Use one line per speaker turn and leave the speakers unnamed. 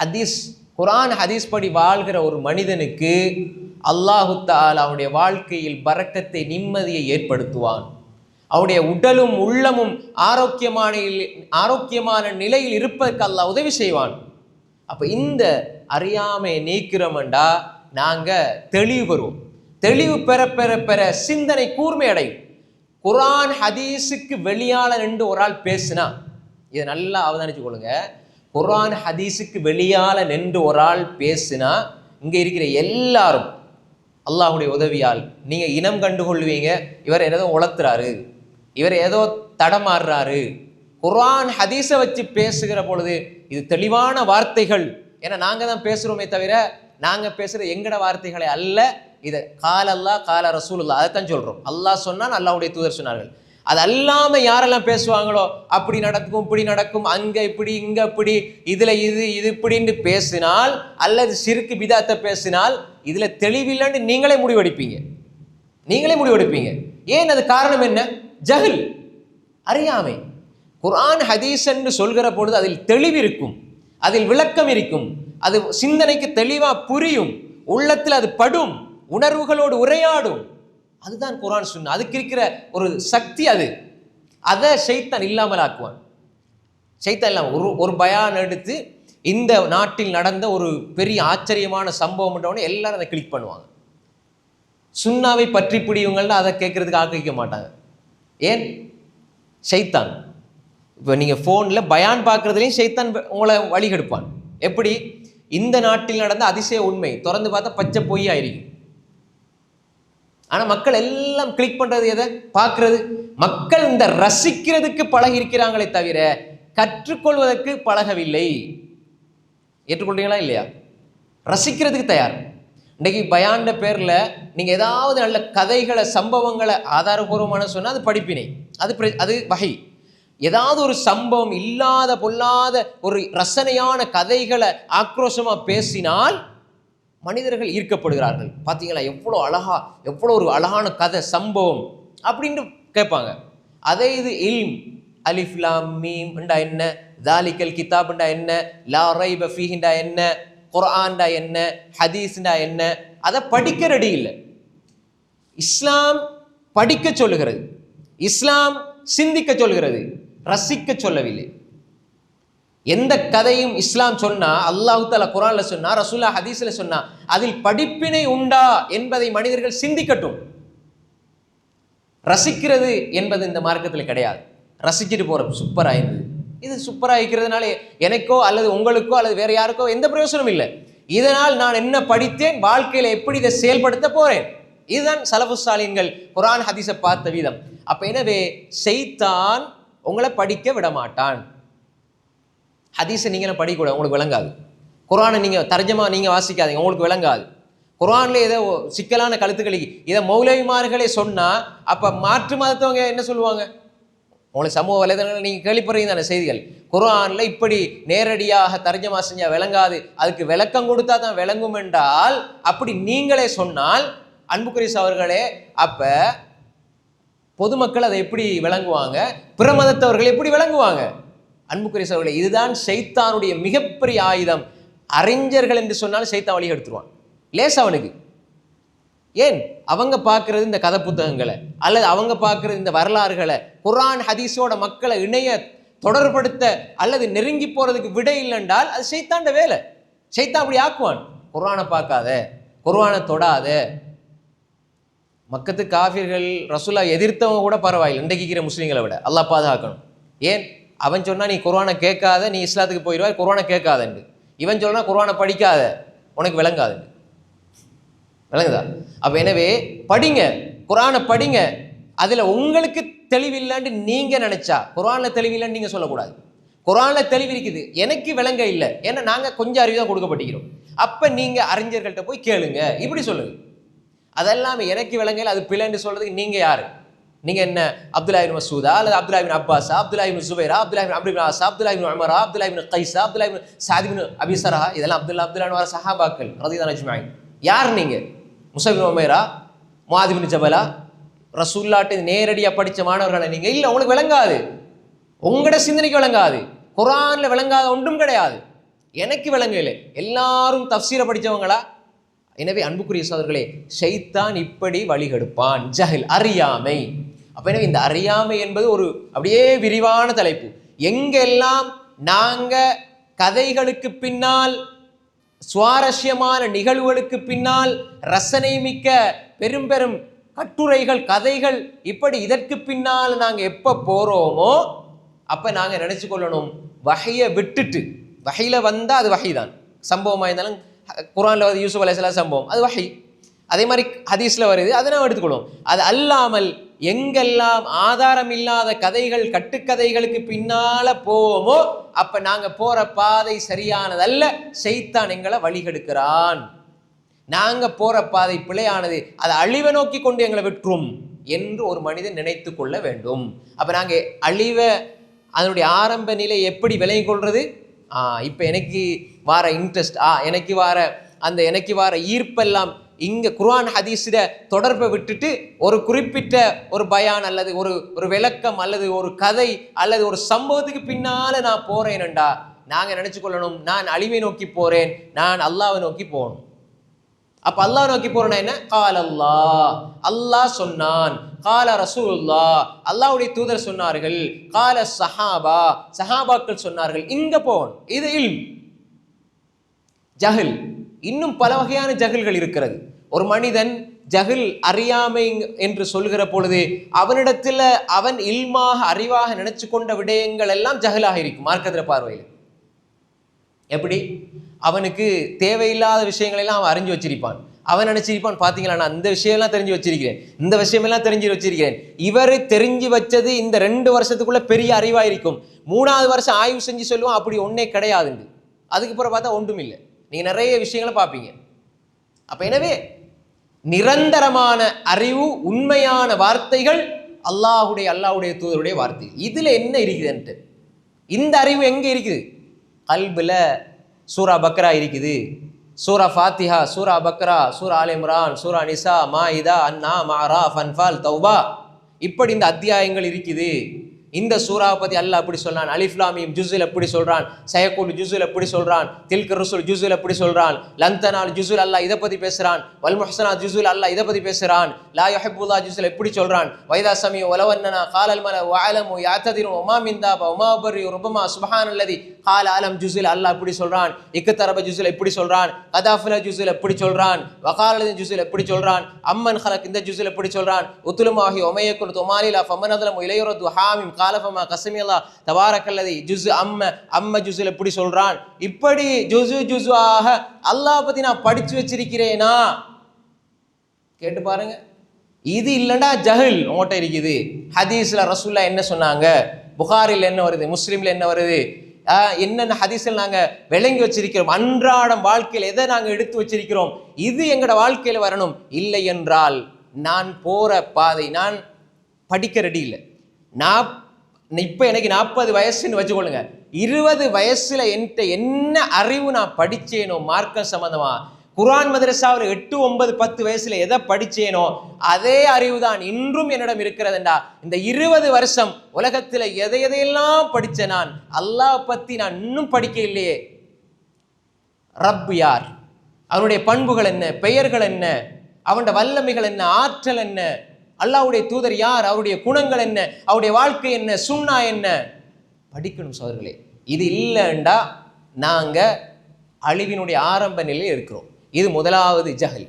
ஹதீஸ் குரான் ஹதீஸ் படி வாழ்கிற ஒரு மனிதனுக்கு அல்லாஹு தால் அவனுடைய வாழ்க்கையில் பறக்கத்தை நிம்மதியை ஏற்படுத்துவான். அவனுடைய உடலும் உள்ளமும் ஆரோக்கியமான ஆரோக்கியமான நிலையில் இருப்பதற்கு அல்லாஹ் உதவி செய்வான். அப்போ இந்த அறியாமையை நீக்கிறோம்டா நாங்கள் தெளிவு பெறுவோம். தெளிவு பெற பெற பெற சிந்தனை கூர்மை அடையும். குரான் ஹதீஸுக்கு வெளியால நின்று ஒரு ஆள் பேசுனா இதை நல்லா அவதானிச்சு கொள்ளுங்க குரான் ஹதீஸுக்கு வெளியால் நின்று ஒரு ஆள் பேசினா இங்கே இருக்கிற எல்லாரும் அல்லாஹுடைய உதவியால் நீங்கள் இனம் கண்டுகொள்வீங்க இவர் ஏதோ உளத்துறாரு இவர் ஏதோ தடமாறுறாரு. குர்ஆன் ஹதீஸை வச்சு பேசுகிற பொழுது இது தெளிவான வார்த்தைகள். ஏன்னா நாங்கள் தான் பேசுகிறோமே தவிர நாங்கள் பேசுகிற எங்கட வார்த்தைகளை அல்ல இதை கால அல்லாஹ் கால ரசூலுல்லா அதைத்தான் சொல்கிறோம் அல்லாஹ் சொன்னால் அல்லாஹுடைய தூதர் சொன்னார்கள். அது அல்லாமல் யாரெல்லாம் பேசுவாங்களோ அப்படி நடக்கும் இப்படி நடக்கும் அங்கே இப்படி இங்கே இப்படி இதில் இது இது இப்படின்னு பேசினால் அல்லது சிறுக்கு விதாத்தை பேசினால் இதில் தெளிவில்லைன்னு நீங்களே முடிவெடுப்பீங்க. நீங்களே முடிவெடுப்பீங்க. ஏன் அது காரணம் என்ன? ஜஹில். அறியாமை. குரான் ஹதீஸ் என்று சொல்கிற பொழுது அதில் தெளிவு இருக்கும் அதில் விளக்கம் இருக்கும். அது சிந்தனைக்கு தெளிவாக புரியும். உள்ளத்தில் அது படும். உணர்வுகளோடு உரையாடும். அதுதான் குரான் சுண்ணா அதுக்கு இருக்கிற ஒரு சக்தி அது. அதை ஷைத்தான் இல்லாமல் ஆக்குவான். சைத்தான் இல்லாமல். ஒரு ஒரு பயான் எடுத்து இந்த நாட்டில் நடந்த ஒரு பெரிய ஆச்சரியமான சம்பவம் எல்லாரும் அதை கிளிக் பண்ணுவாங்க. சுண்ணாவை பற்றி பிடிவங்கள்னு அதை கேட்கறதுக்கு ஆக்கிக்க மாட்டாங்க. ஏன்? ஷைத்தான். இப்போ நீங்கள் ஃபோனில் பயான் பார்க்குறதுலையும் ஷைத்தான் உங்களை வழிகெடுப்பான் எப்படி? இந்த நாட்டில் நடந்த அதிசய உண்மை. திறந்து பார்த்தா பச்சை பொய்யாயிருக்கும் ஆனால் மக்கள் எல்லாம் கிளிக் பண்ணுறது எதை? பார்க்கறது. மக்கள் இந்த ரசிக்கிறதுக்கு பழகி இருக்கிறாங்களே தவிர கற்றுக்கொள்வதற்கு பழகவில்லை. ஏற்றுக்கொள்றீங்களா இல்லையா? ரசிக்கிறதுக்கு தயார். இன்றைக்கி பயாண்ட பேரில் நீங்கள் ஏதாவது நல்ல கதைகளை சம்பவங்களை ஆதாரபூர்வமான சொன்னால் அது படிப்பினை. அது பிர- அது வகை. ஏதாவது ஒரு சம்பவம் இல்லாத பொல்லாத ஒரு ரசனையான கதைகளை ஆக்ரோஷமாக பேசினால் மனிதர்கள் ஈர்க்கப்படுகிறார்கள். பார்த்தீங்களா எவ்வளோ அழகா எவ்வளோ ஒரு அழகான கதை சம்பவம் அப்படின்னு கேட்பாங்க. அதே இது இல்ம். அலிஃப்லாம் மீம்ண்டா என்ன? தாலிக்கல் கிதாப்ண்டா என்ன? லா ரைப ஃபீஹிண்டா என்ன? குரான்டா என்ன? ஹதீஸ்ண்டா என்ன? அதை படிக்க ரெடி இல்லை. இஸ்லாம் படிக்க சொல்லுகிறது. இஸ்லாம் சிந்திக்க சொல்கிறது ரசிக்க சொல்லவில்லை. எந்த கதையும் இஸ்லாம் சொன்னா அல்லாஹு தால குரான்ல சொன்னா ரசூல்லா ஹதீஸ்ல சொன்னா அதில் படிப்பினை உண்டா என்பதை மனிதர்கள் சிந்திக்கட்டும். ரசிக்கிறது என்பது இந்த மார்க்கத்தில் கிடையாது. ரசிச்சுட்டு போறோம் சூப்பரா இருந்தது இது சூப்பரா இருக்கிறதுனால எனக்கோ அல்லது உங்களுக்கோ அல்லது வேற யாருக்கோ எந்த பிரயோசனம் இல்லை. இதனால் நான் என்ன படித்தேன் வாழ்க்கையில எப்படி இதை செயல்படுத்த போறேன்? இதுதான் சலஃபு சாலின்கள் குர்ஆன் ஹதீஸை பார்த்த விதம். அப்ப எனவே செய்தான் உங்களை படிக்க விட மாட்டான் ஹதீஸை நீங்கள் படிக்கூட உங்களுக்கு விளங்காது. குரானை நீங்கள் தர்ஜமா நீங்கள் வாசிக்காதீங்க உங்களுக்கு விளங்காது. குர்ஆன்ல ஏதோ சிக்கலான கழுத்துக்களி இதை மௌலவிமார்களே சொன்னால் அப்போ மாற்று மதத்தவங்க என்ன சொல்லுவாங்க? உங்களுக்கு சமூக வலைதளங்கள் நீங்கள் கேள்விப்படுறீங்க தானே செய்திகள். குரானில் இப்படி நேரடியாக தர்ஜமா செஞ்சால் விளங்காது. அதுக்கு விளக்கம் கொடுத்தா தான் விளங்கும் என்றால் அப்படி நீங்களே சொன்னால் அன்புக்குரிஸ் அவர்களே அப்போ பொதுமக்கள் அதை எப்படி விளங்குவாங்க? பிற மதத்தவர்கள் எப்படி விளங்குவாங்க? அன்புக்குரிய சகோதரர்களே இதுதான் சைத்தானுடைய மிகப்பெரிய ஆயுதம். அறிஞர்கள் என்று சொன்னால் சைத்தா வழியை எடுத்துருவான். லேஸ் அவனுக்கு. ஏன்? அவங்க பார்க்கறது இந்த கதை புத்தகங்களை அல்லது அவங்க பார்க்கறது இந்த வரலாறுகளை குரான் ஹதீஸோட மக்களை இணைய தொடர்படுத்த அல்லது நெருங்கி போறதுக்கு விடை இல்லைன்றால் அது சைத்தாண்ட வேலை. சைத்தா அப்படி ஆக்குவான். குரானை பார்க்காத குர்வானை தொடாத. மக்கத்து காஃபிர்கள் ரசூலா எதிர்த்தவங்க கூட பரவாயில்லை இன்றைக்கு முஸ்லீம்களை விட. அல்லாஹ் பாதுகாக்கணும். ஏன்? அவன் சொன்னால் நீ குரானை கேட்காத நீ இஸ்லாத்துக்கு போயிடுவாய் குரானை கேட்காதண்டு இவன் சொன்னால் குரானை படிக்காத உனக்கு விளங்காதுண்டு விளங்குதா? அப்போ எனவே படிங்க குரானை படிங்க. அதில் உங்களுக்கு தெளிவில்லான்னு நீங்கள் நினச்சா குரானில் தெளிவில்லைன்னு நீங்கள் சொல்லக்கூடாது. குரானில் தெளிவு இருக்குது எனக்கு விளங்க இல்லை. ஏன்னா நாங்கள் கொஞ்சம் அறிவு தான் கொடுக்கப்பட்டிருக்கிறோம். அப்போ நீங்கள் அறிஞர்கள்ட்ட போய் கேளுங்க. இப்படி சொல்லுங்க. அதெல்லாம் எனக்கு விளங்கல அது பிள்ளைன்னு சொல்கிறதுக்கு நீங்கள் யார்? நீங்க என்ன? அப்துல்லா மசூதா அல்லது அப்துல்லா இப்னு அப்பாஸா அப்துல்லா அப்துல்லாஹி அப்துல்லா அப்துல் ஆசா அப்துல்லா இப்னு உமரா அப்துல்லா கைசா அப்துல்லா இப்னு அபிசரா இதெல்லாம் அப்துல்லா அப்துல்லா வர சஹாபாக்கள் ரதிதான் அஜ்மாய் யார் நீங்க? முசபின் உமேரா முஆதிபின் ஜபலா? ரசூல்லாட்டு நேரடியாக படித்த மாணவர்களை நீங்கள் இல்லை உங்களுக்கு விளங்காது. உங்களோட சிந்தனைக்கு விளங்காது. குரானில் விளங்காத ஒன்றும் கிடையாது. எனக்கு விளங்கலை. எல்லாரும் தஃசீரை படித்தவங்களா எனவே அன்புக்குரிய சோதர்களே ஷைத்தான் இப்படி வழிகெடுப்பான். ஜஹில் அறியாமை. அப்போ எனவே இந்த அறியாமை என்பது ஒரு அப்படியே விரிவான தலைப்பு. எங்கெல்லாம் நாங்கள் கதைகளுக்கு பின்னால் சுவாரஸ்யமான நிகழ்வுகளுக்கு பின்னால் ரசனை மிக்க பெரும் பெரும் கட்டுரைகள் கதைகள் இப்படி இதற்கு பின்னால் நாங்கள் எப்போ போகிறோமோ அப்போ நாங்கள் நினச்சி கொள்ளணும். வகையை விட்டுட்டு. வகையில் வந்தால் அது வகை தான் சம்பவமாக இருந்தாலும் குரானில் வந்து யூசுப் அலையா சம்பவம். அது வகை அதே மாதிரி ஹதீஸில் வருது. அதை நாம் எடுத்துக்கொள்வோம். அது அல்லாமல் எங்கெல்லாம் ஆதாரம் இல்லாத கதைகள் கட்டுக்கதைகளுக்கு பின்னால போவோமோ அப்ப நாங்க போற பாதை சரியானதல்ல. செய்தான் எங்களை வழிகெடுக்கிறான். நாங்க போற பாதை பிழையானது. அதை அழிவை நோக்கி கொண்டு எங்களை விட்டுரும் என்று ஒரு மனிதன் நினைத்து கொள்ள வேண்டும். அப்ப நாங்க அழிவை அதனுடைய ஆரம்ப நிலை எப்படி விலகி கொள்றது? இப்போ எனக்கு வார இன்ட்ரெஸ்ட் ஆ எனக்கு வார அந்த எனக்கு வார ஈர்ப்பெல்லாம் இங்கே குர்ஆன் ஹதீஸிட தொடர்பை விட்டுட்டு ஒரு குறிப்பிட்ட ஒரு பயான் அல்லது ஒரு ஒரு விளக்கம் அல்லது ஒரு கதை அல்லது ஒரு சம்பவத்துக்கு பின்னால் நான் போகிறேனண்டா நாங்கள் நினச்சி கொள்ளணும். நான் அழிவை நோக்கி போகிறேன் நான் அல்லாவை நோக்கி போகணும். அப்போ அல்லாஹ் நோக்கி போகிறேன்னா என்ன? கால் அல்லா அல்லாஹ் சொன்னான். கால ரசூல்லா அல்லாவுடைய தூதர் சொன்னார்கள் கால சஹாபா. சஹாபாக்கள் சொன்னார்கள் இங்க போகணும். இது இல். ஜஹில். இன்னும் பல வகையான ஜஹில்கள் இருக்கிறது. ஒரு மனிதன் ஜஹில் அறியாமை என்று சொல்கிற பொழுது அவனிடத்துல அவன் இல்மாக அறிவாக நினைச்சு கொண்ட விடயங்கள் எல்லாம் ஜஹிலாக இருக்கும் மார்க்கத்தில் பார்வையில். எப்படி? அவனுக்கு தேவையில்லாத விஷயங்களெல்லாம் அவன் அறிஞ்சு வச்சிருப்பான். அவன் நினைச்சிருப்பான் பார்த்தீங்களா நான் இந்த விஷயம்லாம் தெரிஞ்சு வச்சிருக்கிறேன். இந்த விஷயமெல்லாம் தெரிஞ்சு வச்சிருக்கிறேன். இவர் தெரிஞ்சு வச்சது இந்த ரெண்டு வருஷத்துக்குள்ள பெரிய அறிவாக இருக்கும் மூணாவது வருஷம் ஆய்வு செஞ்சு சொல்லுவோம் அப்படி ஒன்றே கிடையாதுண்டு. அதுக்கு பார்த்தா ஒன்றும் இல்லை நீங்கள் நிறைய விஷயங்களை பார்ப்பீங்க. அப்போ எனவே நிரந்தரமான அறிவு உண்மையான வார்த்தைகள் அல்லாஹுடைய அல்லாஹுடைய தூதருடைய வார்த்தை இதில் என்ன இருக்குதுன்ட்டு? இந்த அறிவு எங்கே இருக்குது? கல்பில் சூரா பக்ரா இருக்குது. சூரா ஃபாத்திஹா சூரா பக்ரா சூரா ஆல் இம்ரான் சூரா நிசா மாயிதா அன்னா மாரா ஃபன்ஃபால் தௌபா. இப்படி இந்த அத்தியாயங்கள் இருக்குது. இந்த சூறாவை பற்றி அல்லாஹ் அப்படி சொல்றான் அலிஃப்லாமியும் ஜுசுல் எப்படி சொல்கிறான் சயக்கூல் ஜுசுல் எப்படி சொல்கிறான் தில்கு ருசுல் ஜுசுல் எப்படி சொல்கிறான் லந்தனால் ஜுசுல் அல்லா இதை பற்றி பேசுகிறான் வல் ஜுசுல் அல்லாஹ் இதை பற்றி பேசுகிறான் லா யஹபுல்லா ஜுசுல் எப்படி சொல்கிறான் வைதா சமி ஒலவன்னனா காலல் மல வாலமு யாத்ததிரும் உமா மிந்தாபா உமாபரி பர்ரி சுபஹான் அல்லதி கால ஆலம் ஜுசுல் அல்லா எப்படி சொல்றான் இக்கத்தரப ஜுசுல் எப்படி சொல்கிறான் கதாஃபுல ஜுசுல் எப்படி சொல்கிறான் வகாலதின் ஜுசுல் எப்படி சொல்கிறான் அம்மன் ஹலக் இந்த ஜுசுல் எப்படி சொல்கிறான் உத்துலுமாஹி ஒமையக்குன் துமாலிலா ஃபமனதலம் இளையுரது ஹாமிம் காலஃபமா கசமியல்லா தபாரக்கல்லதி ஜுசு அம்ம அம்ம ஜுசுல இப்படி சொல்றான்? இப்படி ஜுசு ஜுசுவாக அல்லாஹ் பத்தி நான் படிச்சு வச்சிருக்கிறேனா? கேட்டு பாருங்க. இது இல்லைன்னா ஜஹில் உங்கள்கிட்ட இருக்குது. ஹதீஸ்ல ரசூல்லா என்ன சொன்னாங்க? புகாரில் என்ன வருது? முஸ்லீம்ல என்ன வருது? என்னென்ன ஹதீஸில் நாங்கள் விளங்கி வச்சிருக்கிறோம்? அன்றாடம் வாழ்க்கையில் எதை நாங்கள் எடுத்து வச்சிருக்கிறோம்? இது எங்களோட வாழ்க்கையில் வரணும். இல்லை என்றால் நான் போகிற பாதை நான் படிக்க ரெடி இல்லை. நான் இப்போ எனக்கு நாற்பது வயசுன்னு வச்சுக்கொள்ளுங்க. இருபது வயசில் என்கிட்ட என்ன அறிவு நான் படித்தேனோ மார்க்கம் சம்மந்தமாக குரான் மதரசா ஒரு எட்டு ஒன்பது பத்து வயசுல எதை படிச்சேனோ அதே அறிவு தான் இன்றும் என்னிடம் இருக்கிறதுண்டா. இந்த இருபது வருஷம் உலகத்துல எதை எதையெல்லாம் படிச்ச நான் அல்லாஹ் பத்தி நான் இன்னும் படிக்க இல்லையே. ரப் யார்? அவனுடைய பண்புகள் என்ன? பெயர்கள் என்ன? அவனோட வல்லமைகள் என்ன? ஆற்றல் என்ன? அல்லாஹ்வுடைய தூதர் யார்? அவருடைய குணங்கள் என்ன? அவருடைய வாழ்க்கை என்ன? சுண்ணா என்ன? படிக்கணும் சோதர்களே. இது இல்லைண்டா நாங்கள் அழிவினுடைய ஆரம்ப நிலையில் இருக்கிறோம். இது முதலாவது ஜஹல்.